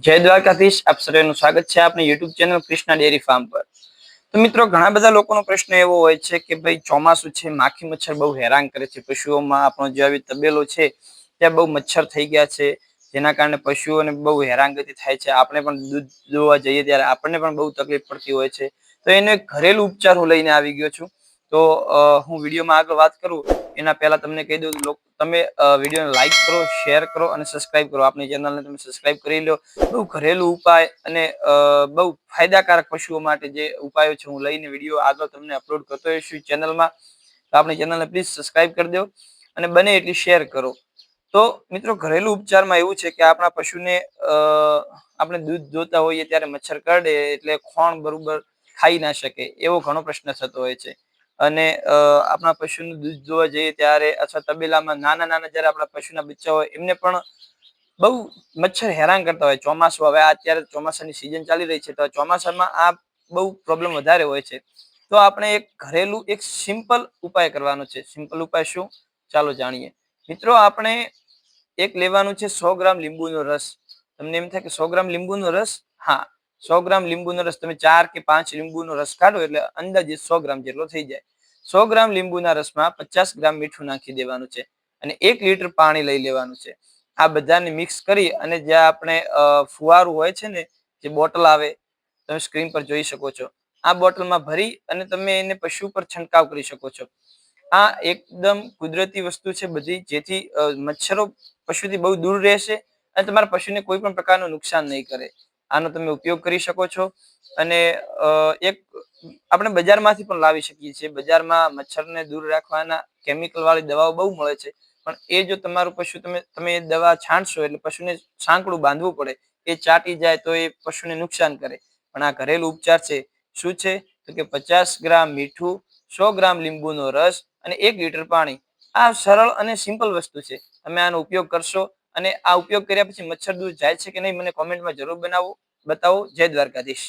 જય દ્વારકાધીશ. આપ સર્વેનું સ્વાગત છે આપની YouTube channel Krishna dairy farm પર. તો મિત્રો, ઘણા બધા લોકોનો પ્રશ્ન એવો હોય છે કે ભાઈ, ચોમાસું છે, માખી મચ્છર બહુ હેરાન કરે છે. પશુઓમાં આપણો જે આવી તબેલો છે, ત્યાં બહુ મચ્છર થઈ ગયા છે, જેના કારણે પશુઓને બહુ હેરાનગતિ થાય છે. આપણે પણ દૂધ દોવા જઈએ ત્યારે આપણને પણ બહુ તકલીફ પડતી હોય છે. તો એને ઘરેલું ઉપચાર હું લઈને આવી ગયો છું. તો હું વિડીયોમાં આગળ વાત કરું. એના પહેલા તમને કહી દઉં તમે વિડીયોને લાઈક કરો શેર કરો અને સબસ્ક્રાઇબ કરો. આપણી ચેનલને તમે સબસ્ક્રાઇબ કરી લો બહુ ઘરેલું ઉપાય અને બહુ ફાયદાકારક પશુઓ માટે જે ઉપાયો છે, હું લઈને વીડિયો આગળ તમને અપલોડ કરતો હોઈશું ચેનલમાં તો આપણી ચેનલને પ્લીઝ સબસ્ક્રાઇબ કરી દો અને બને એટલી શેર કરો. તો મિત્રો, ઘરેલું ઉપચારમાં એવું છે કે આપણા પશુને આપણે દૂધ જોતા હોઈએ ત્યારે મચ્છર કરડે એટલે ખોણ બરોબર ખાઈ ના શકે એવો ઘણો પ્રશ્ન થતો હોય છે. અને આપણા પશુનું દૂધ જોવા જઈએ ત્યારે અથવા તબેલામાં નાના નાના જ્યારે આપણા પશુના બચ્ચા હોય, એમને પણ બહુ મચ્છર હેરાન કરતા હોય. ચોમાસું હવે અત્યારે ચોમાસાની સિઝન ચાલી રહી છે, તો ચોમાસામાં આ બહુ પ્રોબ્લેમ વધારે હોય છે. તો આપણે એક ઘરેલું એક સિમ્પલ ઉપાય કરવાનો છે. સિમ્પલ ઉપાય શું? ચાલો જાણીએ. મિત્રો, આપણે એક લેવાનું છે સો ગ્રામ લીંબુનો રસ. તમને એમ થાય કે સો ગ્રામ લીંબુનો રસ? હા. સો ગ્રામ લીંબુનો રસ તમે ચાર કે પાંચ લીંબુનો રસ કાઢો એટલે અંદાજે સો ગ્રામ જેટલો થઈ જાય. સો ગ્રામ લીંબુના રસમાં પચાસ ગ્રામ મીઠું નાખી દેવાનું છે અને એક લીટર પાણી લઈ લેવાનું છે. આ બધાને મિક્સ કરી અને જે આપણે ફુવારું હોય છે ને, જે બોટલ આવે, તમે સ્ક્રીન પર જોઈ શકો છો. આ બોટલમાં ભરી અને તમે એને પશુ પર છંટકાવ કરી શકો છો. આ એકદમ કુદરતી વસ્તુ છે બધી, જેથી મચ્છરો પશુથી બહુ દૂર રહેશે અને તમારા પશુને કોઈ પણ પ્રકારનું નુકસાન નહીં કરે. આનો તમે ઉપયોગ કરી શકો છો. અને એક આપણે બજારમાંથી પણ લાવી શકીએ છીએ. બજારમાં મચ્છરને દૂર રાખવાના કેમિકલ વાળી દવાઓ બહુ મળે છે. પણ એ જો તમારું પશુ તમે તમે દવા છાંટશો એટલે પશુને સાંકડું બાંધવું પડે. એ ચાટી જાય તો એ પશુને નુકસાન કરે. પણ આ ઘરેલું ઉપચાર છે. શું છે? તો કે પચાસ ગ્રામ મીઠું, સો ગ્રામ લીંબુનો રસ અને એક લીટર પાણી. આ સરળ અને સિમ્પલ વસ્તુ છે. તમે આનો ઉપયોગ કરશો અને આ ઉપયોગ કર્યા પછી મચ્છર દૂર જાય છે કે નહીં, મને કોમેન્ટમાં જરૂર બનાવો. બતાવો. જય દ્વારકાધીશ.